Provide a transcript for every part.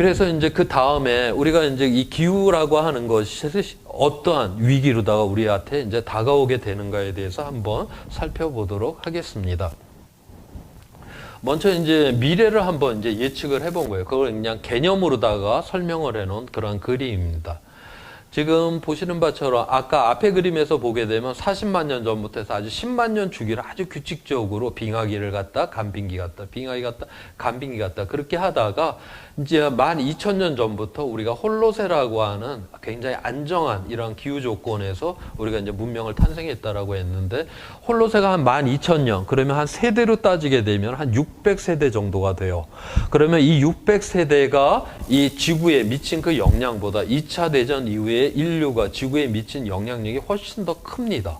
그래서 이제 그 다음에 우리가 이제 이 기후라고 하는 것이 어떠한 위기로다가 우리한테 이제 다가오게 되는가에 대해서 한번 살펴보도록 하겠습니다. 먼저 이제 미래를 한번 이제 예측을 해본 거예요. 그걸 그냥 개념으로다가 설명을 해놓은 그런 그림입니다. 지금 보시는 바처럼 아까 앞에 그림에서 보게 되면 40만 년 전부터 해서 아주 10만 년 주기를 아주 규칙적으로 빙하기를 갖다 간빙기 갖다 빙하기 갖다 간빙기 갖다 그렇게 하다가 이제 12,000년 전부터 우리가 홀로세라고 하는 굉장히 안정한 이런 기후 조건에서 우리가 이제 문명을 탄생했다라고 했는데 홀로세가 한 12,000년 그러면 한 세대로 따지게 되면 한 600세대 정도가 돼요. 그러면 이 600세대가 이 지구에 미친 그 영향보다 2차 대전 이후에 인류가 지구에 미친 영향력이 훨씬 더 큽니다.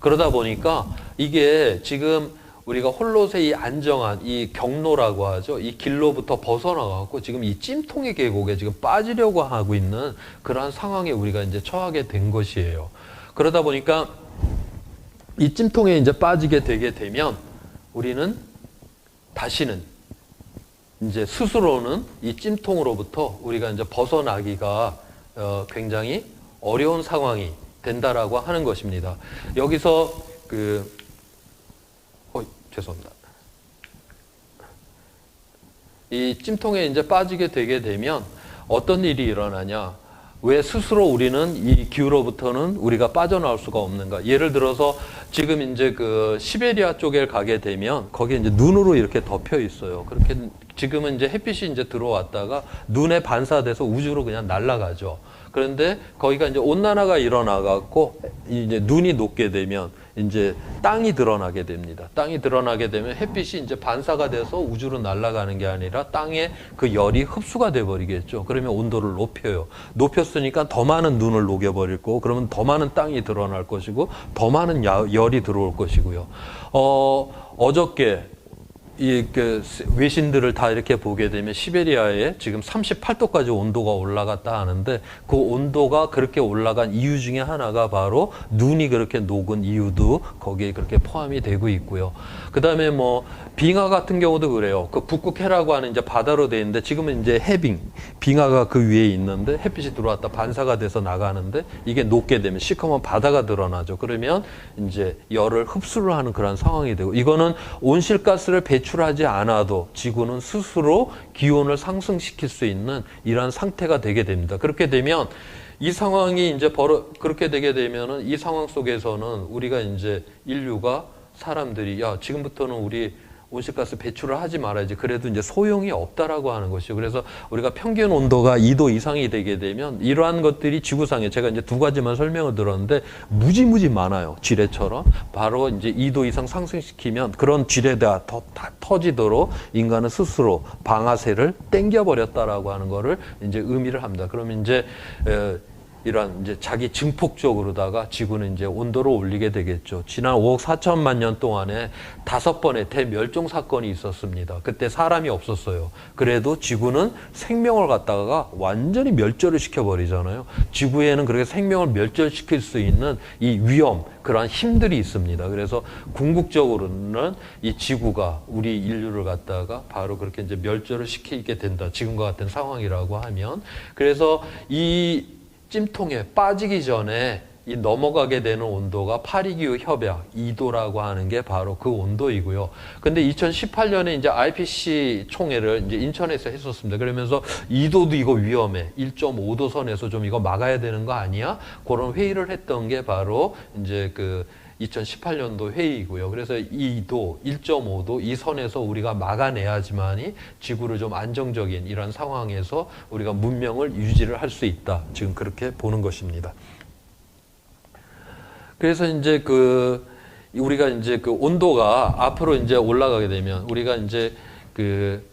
그러다 보니까 이게 지금 우리가 홀로세 이 안정한 이 경로라고 하죠. 이 길로부터 벗어나갖고 지금 이 찜통의 계곡에 지금 빠지려고 하고 있는 그러한 상황에 우리가 이제 처하게 된 것이에요. 그러다 보니까 이 찜통에 이제 빠지게 되게 되면 우리는 다시는 이제 스스로는 이 찜통으로부터 우리가 이제 벗어나기가 어, 굉장히 어려운 상황이 된다라고 하는 것입니다. 여기서 그 어, 죄송합니다. 이 찜통에 이제 빠지게 되게 되면 어떤 일이 일어나냐? 왜 스스로 우리는 이 기후로부터는 우리가 빠져나올 수가 없는가? 예를 들어서 지금 이제 그 시베리아 쪽에 가게 되면 거기에 이제 눈으로 이렇게 덮여 있어요. 그렇게 지금은 이제 햇빛이 이제 들어왔다가 눈에 반사돼서 우주로 그냥 날아가죠. 그런데 거기가 이제 온난화가 일어나 갖고 이제 눈이 녹게 되면 이제 땅이 드러나게 됩니다. 땅이 드러나게 되면 햇빛이 이제 반사가 돼서 우주로 날아가는 게 아니라 땅에 그 열이 흡수가 돼 버리겠죠. 그러면 온도를 높여요. 높였으니까 더 많은 눈을 녹여 버릴 거고 그러면 더 많은 땅이 드러날 것이고 더 많은 야- 열이 들어올 것이고요. 어 어저께 이그 외신들을 다 이렇게 보게 되면 시베리아에 지금 38도까지 온도가 올라갔다 하는데 그 온도가 그렇게 올라간 이유 중에 하나가 바로 눈이 그렇게 녹은 이유도 거기에 그렇게 포함이 되고 있고요. 그다음에 뭐 빙하 같은 경우도 그래요. 그 북극해라고 하는 이제 바다로 돼 있는데 지금은 이제 해빙 빙하가 그 위에 있는데 햇빛이 들어왔다 반사가 돼서 나가는데 이게 녹게 되면 시커먼 바다가 드러나죠. 그러면 이제 열을 흡수를 하는 그런 상황이 되고 이거는 온실가스를 배출하지 않아도 지구는 스스로 기온을 상승시킬 수 있는 이러한 상태가 되게 됩니다. 그렇게 되면 이 상황이 이제 벌어 그렇게 되게 되면은 이 상황 속에서는 우리가 이제 인류가 사람들이 야 지금부터는 우리 온실가스 배출을 하지 말아야지. 그래도 이제 소용이 없다라고 하는 것이죠. 그래서 우리가 평균 온도가 2도 이상이 되게 되면 이러한 것들이 지구상에 제가 이제 두 가지만 설명을 들었는데 무지무지 많아요. 지뢰처럼. 바로 이제 2도 이상 상승시키면 그런 지뢰가 더 다 터지도록 인간은 스스로 방아쇠를 땡겨 버렸다라고 하는 거를 이제 의미를 합니다. 그러면 이제 에, 이러한 이제 자기 증폭적으로다가 지구는 이제 온도를 올리게 되겠죠. 지난 5억 4천만 년 동안에 다섯 번의 대멸종 사건이 있었습니다. 그때 사람이 없었어요. 그래도 지구는 생명을 갖다가 완전히 멸절을 시켜버리잖아요. 지구에는 그렇게 생명을 멸절시킬 수 있는 이 위험, 그러한 힘들이 있습니다. 그래서 궁극적으로는 이 지구가 우리 인류를 갖다가 바로 그렇게 이제 멸절을 시키게 된다. 지금과 같은 상황이라고 하면. 그래서 이 찜통에 빠지기 전에 이 넘어가게 되는 온도가 파리기후 협약 2도라고 하는 게 바로 그 온도이고요. 근데 2018년에 이제 IPC 총회를 이제 인천에서 했었습니다. 그러면서 2도도 이거 위험해. 1.5도 선에서 좀 이거 막아야 되는 거 아니야? 그런 회의를 했던 게 바로 이제 그 2018년도 회의이고요. 그래서 2도, 1.5도 이 선에서 우리가 막아내야지만이 지구를 좀 안정적인 이런 상황에서 우리가 문명을 유지를 할 수 있다. 지금 그렇게 보는 것입니다. 그래서 이제 그 우리가 이제 그 온도가 앞으로 이제 올라가게 되면 우리가 이제 그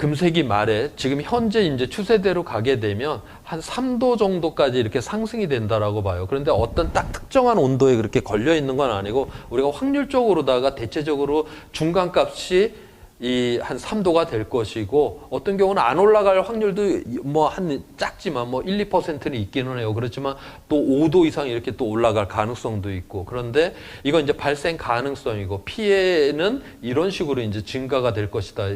금세기 말에 지금 현재 이제 추세대로 가게 되면 한 3도 정도까지 이렇게 상승이 된다라고 봐요. 그런데 어떤 딱 특정한 온도에 그렇게 걸려 있는 건 아니고 우리가 확률적으로다가 대체적으로 중간 값이 이한 3도가 될 것이고 어떤 경우는 안 올라갈 확률도 뭐 한 작지만 뭐 1, 2%는 있기는 해요. 그렇지만 또 5도 이상 이렇게 또 올라갈 가능성도 있고 그런데 이건 이제 발생 가능성이고 피해는 이런 식으로 이제 증가가 될 것이다.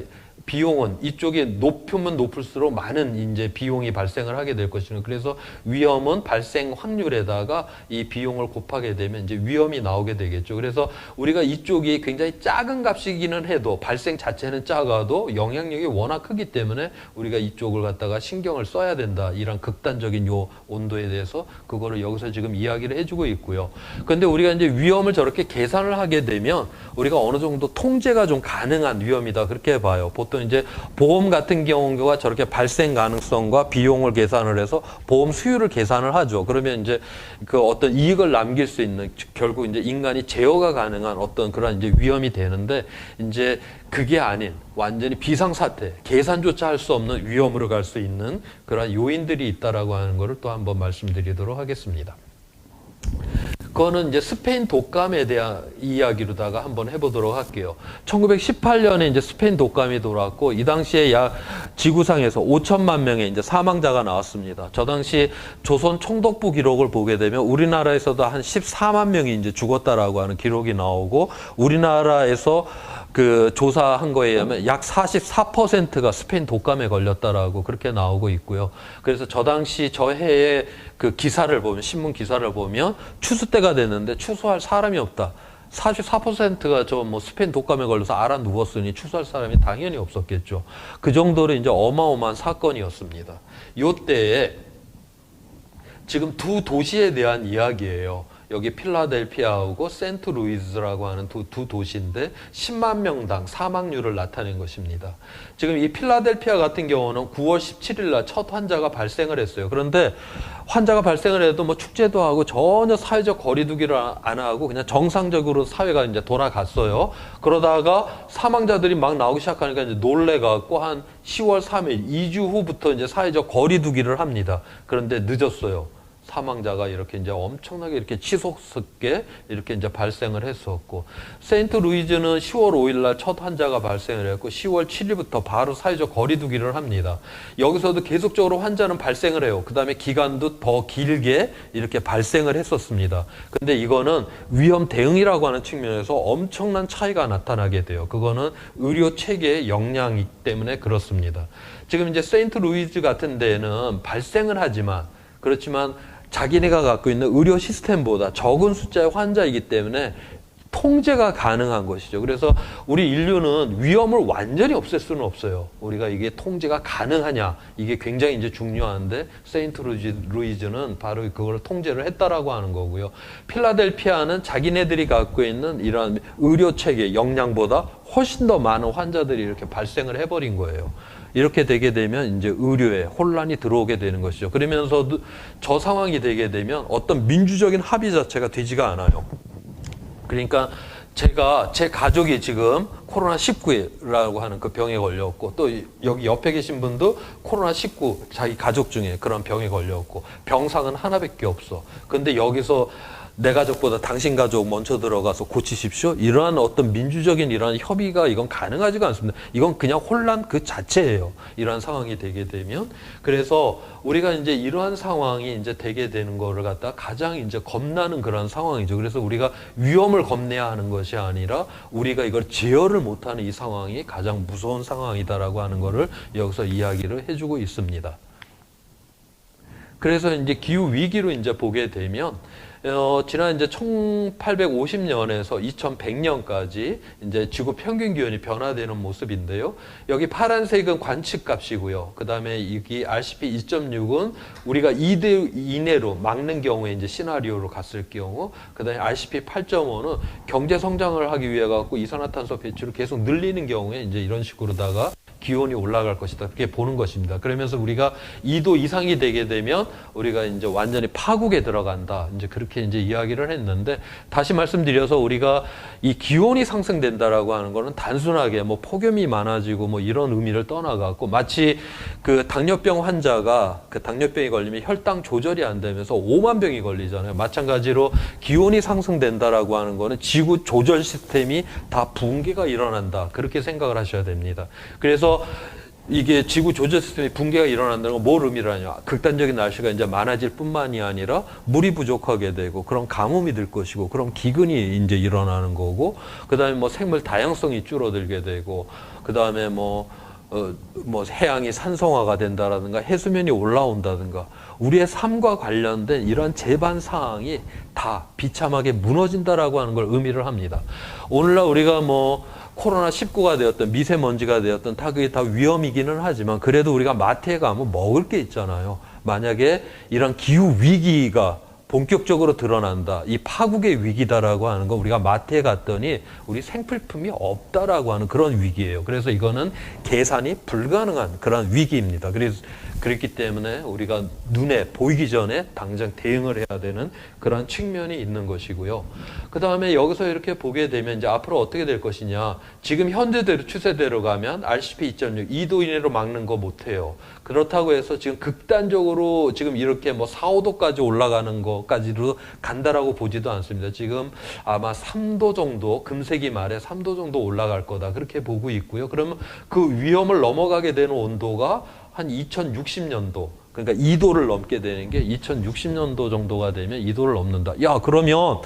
비용은 이쪽이 높으면 높을수록 많은 이제 비용이 발생을 하게 될 것이는 그래서 위험은 발생 확률에다가 이 비용을 곱하게 되면 이제 위험이 나오게 되겠죠. 그래서 우리가 이쪽이 굉장히 작은 값이기는 해도 발생 자체는 작아도 영향력이 워낙 크기 때문에 우리가 이쪽을 갖다가 신경을 써야 된다. 이런 극단적인 요 온도에 대해서 그거를 여기서 지금 이야기를 해주고 있고요. 그런데 우리가 이제 위험을 저렇게 계산을 하게 되면 우리가 어느 정도 통제가 좀 가능한 위험이다 그렇게 봐요. 보통 이제 보험 같은 경우가 저렇게 발생 가능성과 비용을 계산을 해서 보험 수율을 계산을 하죠. 그러면 이제 그 어떤 이익을 남길 수 있는 즉 결국 이제 인간이 제어가 가능한 어떤 그런 이제 위험이 되는데 이제 그게 아닌 완전히 비상사태, 계산조차 할 수 없는 위험으로 갈 수 있는 그런 요인들이 있다라고 하는 것을 또 한번 말씀드리도록 하겠습니다. 그거는 이제 스페인 독감에 대한 이야기로다가 한번 해보도록 할게요. 1918년에 이제 스페인 독감이 돌아왔고 이 당시에 약 지구상에서 5천만 명의 이제 사망자가 나왔습니다. 저 당시 조선 총독부 기록을 보게 되면 우리나라에서도 한 14만 명이 이제 죽었다라고 하는 기록이 나오고 우리나라에서 그 조사한 거에 의하면 약 44%가 스페인 독감에 걸렸다라고 그렇게 나오고 있고요. 그래서 저 당시 저 해에 그 기사를 보면 신문 기사를 보면 추수 때가 됐는데 추수할 사람이 없다. 44%가 저 뭐 스페인 독감에 걸려서 알아 누웠으니 추수할 사람이 당연히 없었겠죠. 그 정도로 이제 어마어마한 사건이었습니다. 요 때에 지금 두 도시에 대한 이야기예요. 여기 필라델피아하고 센트 루이즈라고 하는 두, 두 도시인데 10만 명당 사망률을 나타낸 것입니다. 지금 이 필라델피아 같은 경우는 9월 17일 날 첫 환자가 발생을 했어요. 그런데 환자가 발생을 해도 뭐 축제도 하고 전혀 사회적 거리두기를 안 하고 그냥 정상적으로 사회가 이제 돌아갔어요. 그러다가 사망자들이 막 나오기 시작하니까 이제 놀래갖고 한 10월 3일, 2주 후부터 이제 사회적 거리두기를 합니다. 그런데 늦었어요. 사망자가 이렇게 이제 엄청나게 이렇게 치솟게 이렇게 이제 발생을 했었고 세인트 루이즈는 10월 5일 날 첫 환자가 발생을 했고 10월 7일부터 바로 사회적 거리두기를 합니다. 여기서도 계속적으로 환자는 발생을 해요. 그다음에 기간도 더 길게 이렇게 발생을 했었습니다. 근데 이거는 위험 대응이라고 하는 측면에서 엄청난 차이가 나타나게 돼요. 그거는 의료 체계의 역량이기 때문에 그렇습니다. 지금 이제 세인트 루이즈 같은 데는 발생은 하지만 그렇지만 자기네가 갖고 있는 의료 시스템보다 적은 숫자의 환자이기 때문에 통제가 가능한 것이죠. 그래서 우리 인류는 위험을 완전히 없앨 수는 없어요. 우리가 이게 통제가 가능하냐 이게 굉장히 이제 중요한데 세인트 루이즈는 바로 그걸 통제를 했다라고 하는 거고요. 필라델피아는 자기네들이 갖고 있는 이러한 의료 체계 역량보다 훨씬 더 많은 환자들이 이렇게 발생을 해버린 거예요. 이렇게 되게 되면 이제 의료에 혼란이 들어오게 되는 것이죠. 그러면서도 저 상황이 되게 되면 어떤 민주적인 합의 자체가 되지가 않아요. 그러니까 제가 제 가족이 지금 코로나 19라고 하는 그 병에 걸렸고 또 여기 옆에 계신 분도 코로나 19 자기 가족 중에 그런 병에 걸렸고 병상은 하나밖에 없어. 근데 여기서 내 가족보다 당신 가족 먼저 들어가서 고치십시오. 이러한 어떤 민주적인 이러한 협의가 이건 가능하지가 않습니다. 이건 그냥 혼란 그 자체예요. 이러한 상황이 되게 되면 그래서 우리가 이제 이러한 상황이 이제 되게 되는 거를 갖다 가장 이제 겁나는 그런 상황이죠. 그래서 우리가 위험을 겁내야 하는 것이 아니라 우리가 이걸 제어를 못하는 이 상황이 가장 무서운 상황이다라고 하는 거를 여기서 이야기를 해주고 있습니다. 그래서 이제 기후 위기로 이제 보게 되면 어, 지난 이제 1850년에서 2100년까지 이제 지구 평균 기온이 변화되는 모습인데요. 여기 파란색은 관측 값이고요. 그 다음에 여기 RCP 2.6은 우리가 2대 이내로 막는 경우에 이제 시나리오로 갔을 경우, 그 다음에 RCP 8.5는 경제 성장을 하기 위해 갖고 이산화탄소 배출을 계속 늘리는 경우에 이제 이런 식으로다가 기온이 올라갈 것이다. 그렇게 보는 것입니다. 그러면서 우리가 2도 이상이 되게 되면 우리가 이제 완전히 파국에 들어간다. 이제 그렇게 이제 이야기를 했는데 다시 말씀드려서 우리가 이 기온이 상승된다라고 하는 거는 단순하게 뭐 폭염이 많아지고 뭐 이런 의미를 떠나갖고 마치 그 당뇨병 환자가 그 당뇨병이 걸리면 혈당 조절이 안 되면서 5만 병이 걸리잖아요. 마찬가지로 기온이 상승된다라고 하는 거는 지구 조절 시스템이 다 붕괴가 일어난다. 그렇게 생각을 하셔야 됩니다. 그래서 이게 지구 조절 시스템이 붕괴가 일어난다는 건 뭘 의미하냐. 극단적인 날씨가 이제 많아질 뿐만이 아니라 물이 부족하게 되고 그런 가뭄이 들 것이고 그런 기근이 이제 일어나는 거고 그다음에 뭐 생물 다양성이 줄어들게 되고 그다음에 뭐 어, 뭐 해양이 산성화가 된다라든가 해수면이 올라온다든가 우리의 삶과 관련된 이런 제반 사항이 다 비참하게 무너진다라고 하는 걸 의미를 합니다. 오늘날 우리가 뭐 코로나 19가 되었던 미세먼지가 되었던 다 그게 다 위험이기는 하지만 그래도 우리가 마트에 가면 먹을 게 있잖아요. 만약에 이런 기후 위기가 본격적으로 드러난다. 이 파국의 위기다라고 하는 거 우리가 마트에 갔더니 우리 생필품이 없다라고 하는 그런 위기예요. 그래서 이거는 계산이 불가능한 그런 위기입니다. 그래서 그렇기 때문에 우리가 눈에 보이기 전에 당장 대응을 해야 되는 그런 측면이 있는 것이고요. 그 다음에 여기서 이렇게 보게 되면 이제 앞으로 어떻게 될 것이냐. 지금 현대대로 추세대로 가면 RCP 2.6, 2도 이내로 막는 거 못해요. 그렇다고 해서 지금 극단적으로 지금 이렇게 뭐 4, 5도까지 올라가는 것까지로 간다라고 보지도 않습니다. 지금 아마 3도 정도, 금세기 말에 3도 정도 올라갈 거다. 그렇게 보고 있고요. 그러면 그 위험을 넘어가게 되는 온도가 한 2060년도 그러니까 2도를 넘게 되는 게 2060년도 정도가 되면 2도를 넘는다. 야, 그러면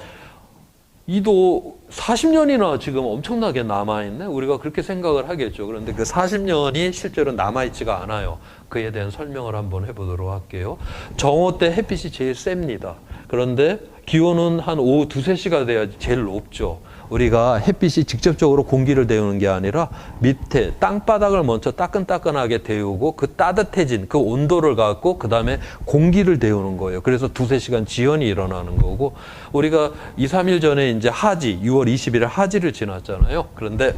2도 40년이나 지금 엄청나게 남아있네? 우리가 그렇게 생각을 하겠죠. 그런데 그 40년이 실제로 남아있지가 않아요. 그에 대한 설명을 한번 해보도록 할게요. 정오 때 햇빛이 제일 셉니다. 그런데 기온은 한 오후 2, 3시가 돼야지 제일 높죠. 우리가 햇빛이 직접적으로 공기를 데우는 게 아니라 밑에 땅바닥을 먼저 따끈따끈하게 데우고 그 따뜻해진 그 온도를 갖고 그 다음에 공기를 데우는 거예요. 그래서 두세 시간 지연이 일어나는 거고 우리가 2, 3일 전에 이제 하지 6월 20일에 하지를 지났잖아요. 그런데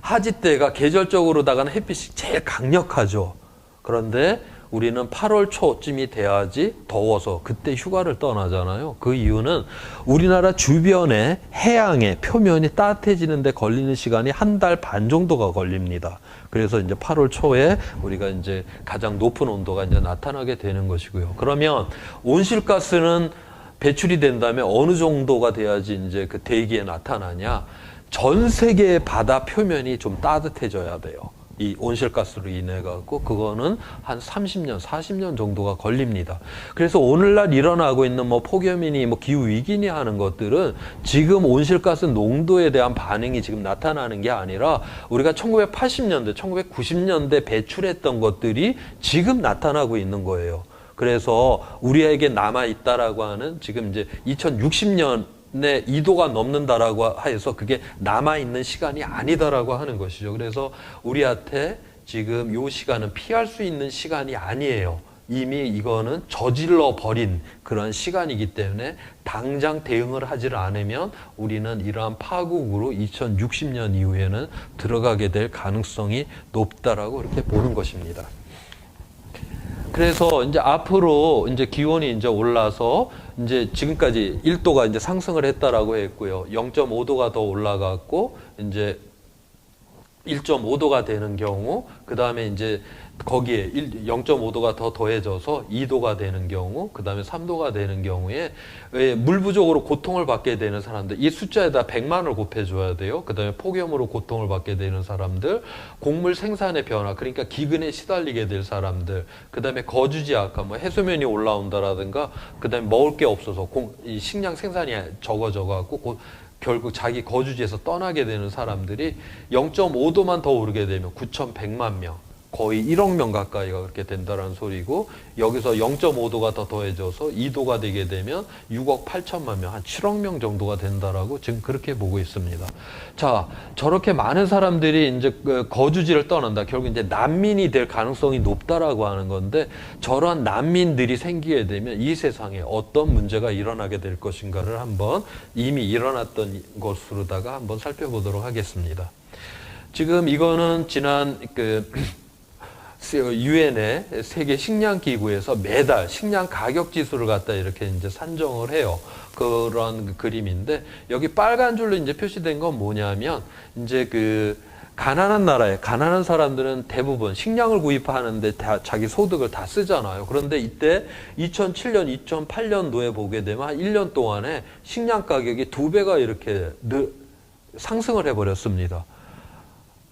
하지 때가 계절적으로다가는 햇빛이 제일 강력하죠. 그런데 우리는 8월 초쯤이 돼야지 더워서 그때 휴가를 떠나잖아요. 그 이유는 우리나라 주변에 해양의 표면이 따뜻해지는데 걸리는 시간이 한 달 반 정도가 걸립니다. 그래서 이제 8월 초에 우리가 이제 가장 높은 온도가 이제 나타나게 되는 것이고요. 그러면 온실가스는 배출이 된다면 어느 정도가 돼야지 이제 그 대기에 나타나냐? 전 세계의 바다 표면이 좀 따뜻해져야 돼요. 이 온실가스로 인해 갖고 그거는 한 30년, 40년 정도가 걸립니다. 그래서 오늘날 일어나고 있는 뭐 폭염이니 뭐 기후 위기니 하는 것들은 지금 온실가스 농도에 대한 반응이 지금 나타나는 게 아니라 우리가 1980년대, 1990년대 배출했던 것들이 지금 나타나고 있는 거예요. 그래서 우리에게 남아 있다라고 하는 지금 이제 2060년 내 2도가 넘는다라고 해서 그게 남아 있는 시간이 아니다라고 하는 것이죠. 그래서 우리한테 지금 요 시간은 피할 수 있는 시간이 아니에요. 이미 이거는 저질러 버린 그런 시간이기 때문에 당장 대응을 하지를 않으면 우리는 이러한 파국으로 2060년 이후에는 들어가게 될 가능성이 높다라고 이렇게 보는 것입니다. 그래서 이제 앞으로 이제 기온이 이제 올라서 이제 지금까지 1도가 이제 상승을 했다라고 했고요. 0.5도가 더 올라갔고 이제 1.5도가 되는 경우 그 다음에 이제 거기에 0.5도가 더 더해져서 2도가 되는 경우 그 다음에 3도가 되는 경우에 왜물 부족으로 고통을 받게 되는 사람들 이 숫자에다 100만을 곱해줘야 돼요. 그 다음에 폭염으로 고통을 받게 되는 사람들 곡물 생산의 변화 그러니까 기근에 시달리게 될 사람들 그 다음에 거주지 악화 뭐 해수면이 올라온다라든가 그 다음에 먹을 게 없어서 공, 이 식량 생산이 적어져 갖고 고, 결국 자기 거주지에서 떠나게 되는 사람들이 0.5도만 더 오르게 되면 9,100만 명, 거의 1억 명 가까이가 그렇게 된다는 소리고 여기서 0.5도가 더 더해져서 2도가 되게 되면 6억 8천만 명, 한 7억 명 정도가 된다라고 지금 그렇게 보고 있습니다. 자, 저렇게 많은 사람들이 이제 그 거주지를 떠난다. 결국 이제 난민이 될 가능성이 높다라고 하는 건데 저러한 난민들이 생기게 되면 이 세상에 어떤 문제가 일어나게 될 것인가를 한번 이미 일어났던 것으로다가 한번 살펴보도록 하겠습니다. 지금 이거는 지난 그 유엔의 세계 식량 기구에서 매달 식량 가격 지수를 갖다 이렇게 이제 산정을 해요. 그런 그림인데 여기 빨간 줄로 이제 표시된 건 뭐냐면 이제 그 가난한 나라에 가난한 사람들은 대부분 식량을 구입하는데 다 자기 소득을 다 쓰잖아요. 그런데 이때 2007년, 2008년도에 보게 되면 한 1년 동안에 식량 가격이 두 배가 이렇게 늘 상승을 해버렸습니다.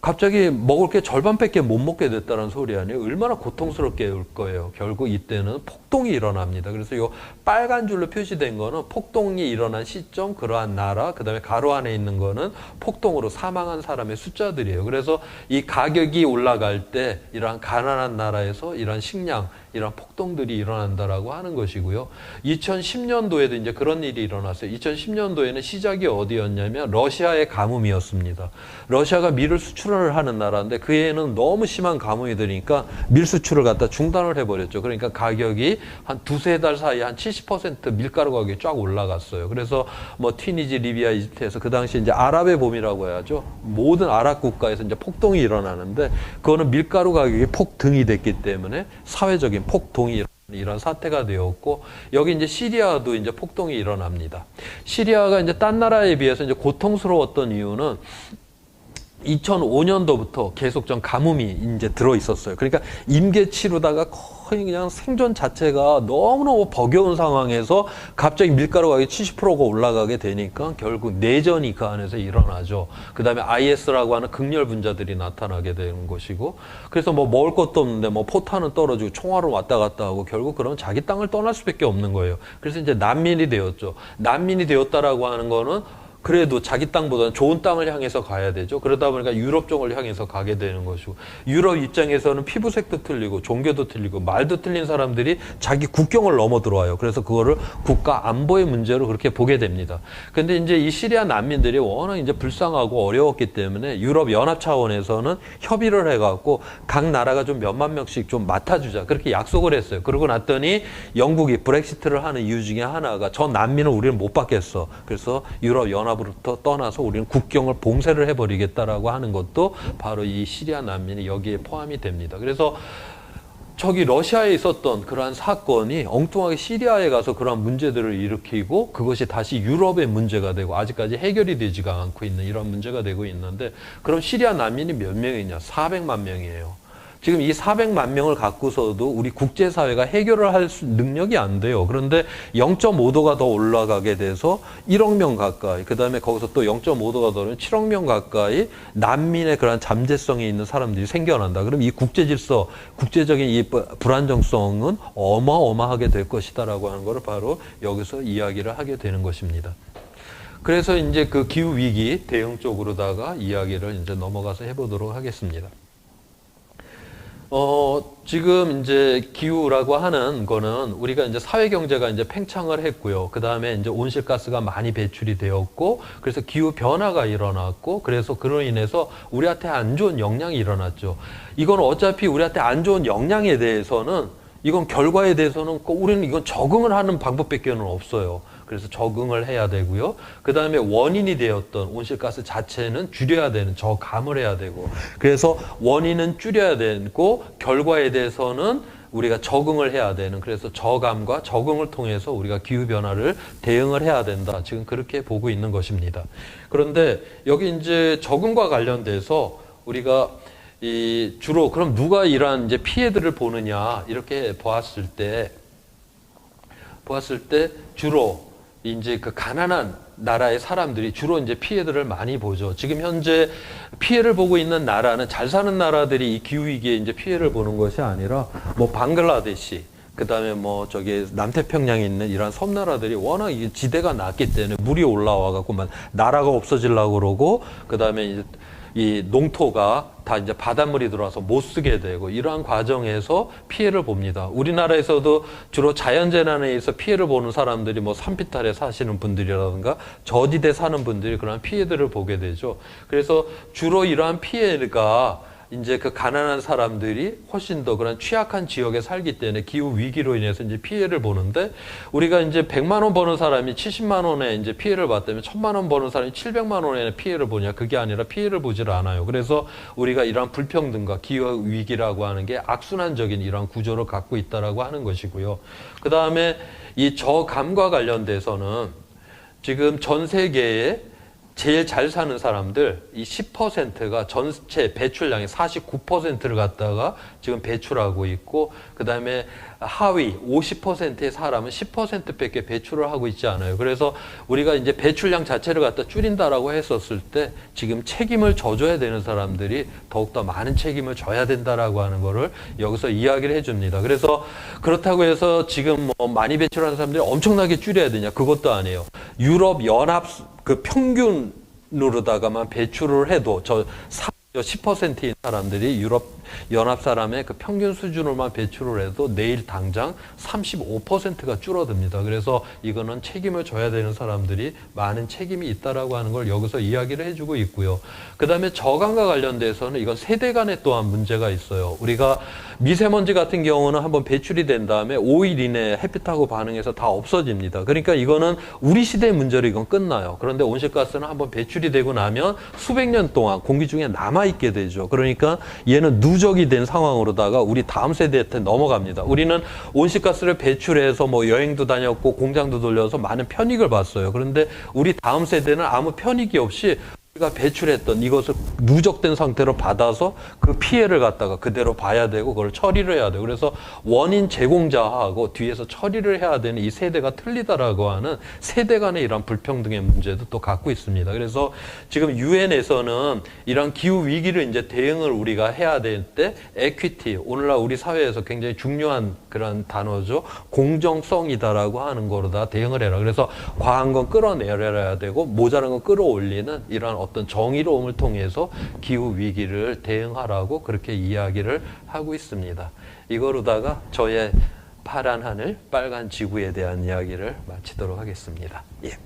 갑자기 먹을 게 절반밖에 못 먹게 됐다는 소리 아니에요? 얼마나 고통스럽게 올 거예요. 결국 이때는 폭동이 일어납니다. 그래서 이 빨간 줄로 표시된 거는 폭동이 일어난 시점, 그러한 나라, 그 다음에 가로 안에 있는 거는 폭동으로 사망한 사람의 숫자들이에요. 그래서 이 가격이 올라갈 때 이러한 가난한 나라에서 이러한 식량, 이런 폭동들이 일어난다라고 하는 것이고요. 2010년도에도 이제 그런 일이 일어났어요. 2010년도에는 시작이 어디였냐면 러시아의 가뭄이었습니다. 러시아가 밀을 수출을 하는 나라인데 그 해에는 너무 심한 가뭄이 되니까 밀 수출을 갖다 중단을 해버렸죠. 그러니까 가격이 한 두세 달 사이에 한 70% 밀가루 가격이 쫙 올라갔어요. 그래서 뭐 튀니지, 리비아, 이집트에서 그 당시 이제 아랍의 봄이라고 해야죠. 모든 아랍 국가에서 이제 폭동이 일어나는데 그거는 밀가루 가격이 폭등이 됐기 때문에 사회적인 폭동이 이런 사태가 되었고 여기 이제 시리아도 이제 폭동이 일어납니다. 시리아가 이제 딴 나라에 비해서 이제 고통스러웠던 이유는 2005년도부터 계속 좀 가뭄이 이제 들어 있었어요. 그러니까 임계 치르다가 거의 그냥 생존 자체가 너무너무 버겨운 상황에서 갑자기 밀가루 가격이 70%가 올라가게 되니까 결국 내전이 그 안에서 일어나죠. 그 다음에 IS라고 하는 극렬 분자들이 나타나게 되는 것이고 그래서 뭐 먹을 것도 없는데 뭐 포탄은 떨어지고 총알은 왔다 갔다 하고 결국 그러면 자기 땅을 떠날 수밖에 없는 거예요. 그래서 이제 난민이 되었죠. 난민이 되었다라고 하는 거는 그래도 자기 땅보다는 좋은 땅을 향해서 가야 되죠. 그러다 보니까 유럽 쪽을 향해서 가게 되는 것이고 유럽 입장에서는 피부색도 틀리고 종교도 틀리고 말도 틀린 사람들이 자기 국경을 넘어 들어와요. 그래서 그거를 국가 안보의 문제로 그렇게 보게 됩니다. 근데 이제 이 시리아 난민들이 워낙 이제 불쌍하고 어려웠기 때문에 유럽 연합 차원에서는 협의를 해 갖고 각 나라가 좀 몇만 명씩 좀 맡아 주자 그렇게 약속을 했어요. 그러고 났더니 영국이 브렉시트를 하는 이유 중에 하나가 저 난민을 우리는 못 받겠어. 그래서 유럽 연합 연합으로부터 떠나서 우리는 국경을 봉쇄를 해버리겠다라고 하는 것도 바로 이 시리아 난민이 여기에 포함이 됩니다. 그래서 저기 러시아에 있었던 그러한 사건이 엉뚱하게 시리아에 가서 그러한 문제들을 일으키고 그것이 다시 유럽의 문제가 되고 아직까지 해결이 되지가 않고 있는 이런 문제가 되고 있는데 그럼 시리아 난민이 몇 명이냐? 400만 명이에요. 지금 이 400만 명을 갖고서도 우리 국제사회가 해결을 할 능력이 안 돼요. 그런데 0.5도가 더 올라가게 돼서 1억 명 가까이, 그 다음에 거기서 또 0.5도가 더 오면 7억 명 가까이 난민의 그런 잠재성이 있는 사람들이 생겨난다. 그럼 이 국제 질서, 국제적인 이 불안정성은 어마어마하게 될 것이다라고 하는 것을 바로 여기서 이야기를 하게 되는 것입니다. 그래서 이제 그 기후 위기 대응 쪽으로다가 이야기를 이제 넘어가서 해보도록 하겠습니다. 어, 지금 이제 기후라고 하는 거는 우리가 이제 사회 경제가 이제 팽창을 했고요. 그 다음에 이제 온실가스가 많이 배출이 되었고, 그래서 기후 변화가 일어났고, 그래서 그로 인해서 우리한테 안 좋은 영향이 일어났죠. 이건 어차피 우리한테 안 좋은 영향에 대해서는 이건 결과에 대해서는 우리는 이건 적응을 하는 방법밖에 는 없어요. 그래서 적응을 해야 되고요. 그 다음에 원인이 되었던 온실가스 자체는 줄여야 되는 저감을 해야 되고 그래서 원인은 줄여야 되고 결과에 대해서는 우리가 적응을 해야 되는 그래서 저감과 적응을 통해서 우리가 기후 변화를 대응을 해야 된다. 지금 그렇게 보고 있는 것입니다. 그런데 여기 이제 적응과 관련돼서 우리가 이 주로 그럼 누가 이러한 이제 피해들을 보느냐 이렇게 보았을 때 보았을 때 주로 이제 그 가난한 나라의 사람들이 주로 이제 피해들을 많이 보죠. 지금 현재 피해를 보고 있는 나라는 잘 사는 나라들이 이 기후 위기에 이제 피해를 보는 것이 아니라 뭐 방글라데시 그다음에 뭐 저기 남태평양에 있는 이런 섬나라들이 워낙 이 지대가 낮기 때문에 물이 올라와 갖고만 나라가 없어지려고 그러고 그다음에 이제 이 농토가 다 이제 바닷물이 들어와서 못 쓰게 되고 이러한 과정에서 피해를 봅니다. 우리나라에서도 주로 자연재난에 의해서 피해를 보는 사람들이 뭐 산비탈에 사시는 분들이라든가 저지대 사는 분들이 그런 피해들을 보게 되죠. 그래서 주로 이러한 피해가 이제 그 가난한 사람들이 훨씬 더 그런 취약한 지역에 살기 때문에 기후 위기로 인해서 이제 피해를 보는데 우리가 이제 100만 원 버는 사람이 70만 원에 이제 피해를 봤다면 1000만 원 버는 사람이 700만 원에 피해를 보냐 그게 아니라 피해를 보질 않아요. 그래서 우리가 이러한 불평등과 기후 위기라고 하는 게 악순환적인 이러한 구조를 갖고 있다라고 하는 것이고요. 그다음에 이 저감과 관련돼서는 지금 전 세계에 제일 잘 사는 사람들 이 10%가 전체 배출량의 49%를 갖다가 지금 배출하고 있고 그다음에 하위 50%의 사람은 10%밖에 배출을 하고 있지 않아요. 그래서 우리가 이제 배출량 자체를 갖다 줄인다라고 했었을 때 지금 책임을 져줘야 되는 사람들이 더욱더 많은 책임을 져야 된다라고 하는 거를 여기서 이야기를 해줍니다. 그래서 그렇다고 해서 지금 뭐 많이 배출하는 사람들이 엄청나게 줄여야 되냐 그것도 아니에요. 유럽 연합 그 평균으로다가만 배출을 해도 저 10%인 사람들이 유럽 연합 사람의 그 평균 수준으로만 배출을 해도 내일 당장 35%가 줄어듭니다. 그래서 이거는 책임을 져야 되는 사람들이 많은 책임이 있다라고 하는 걸 여기서 이야기를 해주고 있고요. 그 다음에 저감과 관련돼서는 이건 세대 간에 또한 문제가 있어요. 우리가 미세먼지 같은 경우는 한번 배출이 된 다음에 5일 이내에 햇빛하고 반응해서 다 없어집니다. 그러니까 이거는 우리 시대의 문제로 이건 끝나요. 그런데 온실가스는 한번 배출이 되고 나면 수백 년 동안 공기 중에 남아 있게 되죠. 그러니까 얘는 누적 이 된 상황으로다가 우리 다음 세대한테 넘어갑니다. 우리는 온실가스를 배출해서 뭐 여행도 다녔고 공장도 돌려서 많은 편익을 봤어요. 그런데 우리 다음 세대는 아무 편익이 없이 우리가 배출했던 이것을 누적된 상태로 받아서 그 피해를 갖다가 그대로 봐야 되고 그걸 처리를 해야 되고 그래서 원인 제공자하고 뒤에서 처리를 해야 되는 이 세대가 틀리다라고 하는 세대 간의 이런 불평등의 문제도 또 갖고 있습니다. 그래서 지금 유엔에서는 이런 기후 위기를 이제 대응을 우리가 해야 될 때 에퀴티 오늘날 우리 사회에서 굉장히 중요한 그런 단어죠. 공정성이다라고 하는 거로 다 대응을 해라. 그래서 과한 건 끌어내려야 되고 모자란 건 끌어올리는 이런 어떤 정의로움을 통해서 기후 위기를 대응하라고 그렇게 이야기를 하고 있습니다. 이거로다가 저의 파란 하늘, 빨간 지구에 대한 이야기를 마치도록 하겠습니다. 예.